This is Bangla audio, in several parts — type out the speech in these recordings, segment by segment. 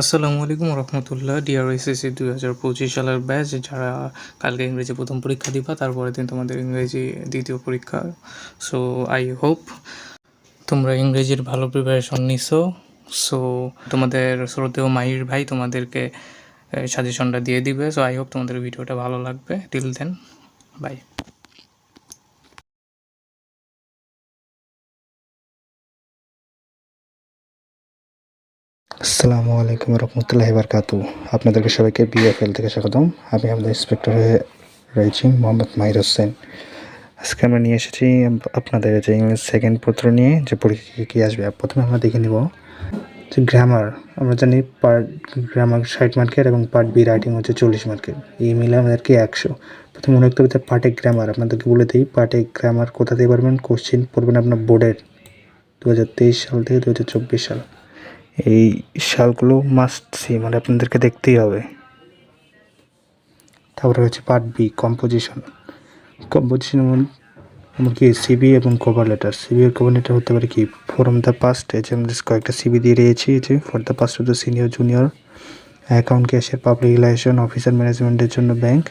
আসসালামু আলাইকুম রহমতুল্লাহ। ডিআরএসএসসি দুই হাজার পঁচিশ সালের ব্যাচ যারা কালকে ইংরেজি প্রথম পরীক্ষা দিবা, তারপরের দিন তোমাদের ইংরেজি দ্বিতীয় পরীক্ষা। সো আই হোপ তোমরা ইংরেজির ভালো প্রিপারেশন নিছো। সো তোমাদের শ্রদ্ধেয় মাহির ভাই তোমাদেরকে সাজেশনটা দিয়ে দিবে। সো আই হোপ তোমাদের ভিডিওটা ভালো লাগবে। টিল দেন বাই আসসালামু আলাইকুম রহমতুল্লাহ বারকাতু আপনাদেরকে সবাইকে বিএফএল থেকে স্বাগতম। আমি আমাদের ইন্সপেক্টর হয়ে রয়েছি মোহাম্মদ মাহির হোসেন। আজকে আমরা নিয়ে এসেছি আপনাদের যে ইংলিশ সেকেন্ড পত্র নিয়ে, যে পরীক্ষা কী আসবে প্রথমে আমরা দেখে নিব যে গ্রামার আমরা জানি পার্ট গ্রামার ষাট মার্কের এবং পার্ট বি রাইটিং হচ্ছে চল্লিশ মার্কের এই মিলে আমাদেরকে একশো। প্রথমে মনে রাখতে হবে পার্টে গ্রামার আপনাদেরকে বলে দিই পার্টে গ্রামার কোথা থেকে পারবেন কোশ্চিন পড়বেন আপনার বোর্ডের দু হাজার তেইশ সাল থেকে দু হাজার চব্বিশ সাল। এই শালগুলো মাস্ট সি মানে আপনাদেরকে দেখতেই হবে। তারপরে হচ্ছে পার্ট বি কম্পোজিশন কম্পোজিশন এমনকি সিবি এবং কভার লেটার সিবি এর কভার লেটার হতে পারে কি ফ্রম দ্য পাস্ট এই যে আমাদের কয়েকটা সিবি দিয়ে দিয়েছি যে for the past of the senior junior account cashier public relation officer ম্যানেজমেন্টের জন্য bank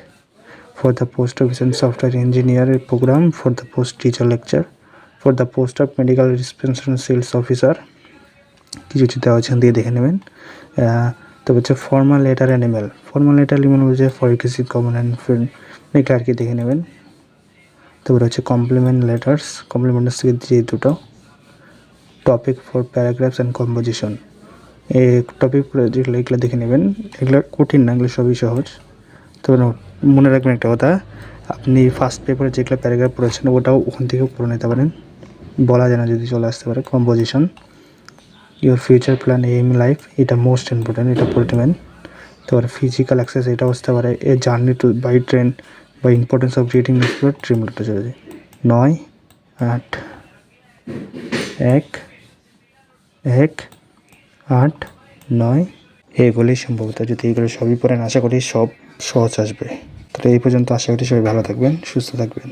for the post office and software ইঞ্জিনিয়ারের program for the post teacher lecture for the post of medical dispenser sales officer কিছু কিছু দেওয়া আছে দিয়ে দেখে নেবেন। তবে হচ্ছে formal letter animal formal letter animal হচ্ছে ফরিকেসি কমন অ্যান্ড ফিল্ম এগুলো আর কি দেখে নেবেন। তারপরে হচ্ছে কমপ্লিমেন্ট লেটার্স কমপ্লিমেন্টার্স থেকে যে দুটো। Topic for paragraphs and composition এই টপিক যেগুলো, এগুলো দেখে নেবেন। এগুলো কঠিন না, এগুলো সবই সহজ। তো মনে রাখবেন একটা কথা। আপনি ফার্স্ট পেপারে যেগুলো প্যারাগ্রাফ পড়েছেন, ওটাও ওখান থেকেও পড়ে নিতে পারেন। বলা যায় না যদি চলে আসতে পারে। Composition your future plan aim life এটা মোস্ট ইম্পর্ট্যান্ট এটা পড়ে নেবেন। তারপরে ফিজিক্যাল অ্যাক্সেস এটা আসতে পারে a journey to by train বা ইম্পর্টেন্স অফ রিডিং ট্রিমটা চলে যায় নয়, আট, এক এক, আট, নয় এগুলি সম্ভবত। যদি এগুলো সবই পড়েন, আশা করি সব সহজ আসবে। তাহলে এই পর্যন্ত আশা করি সবাই ভালো থাকবেন, সুস্থ থাকবেন।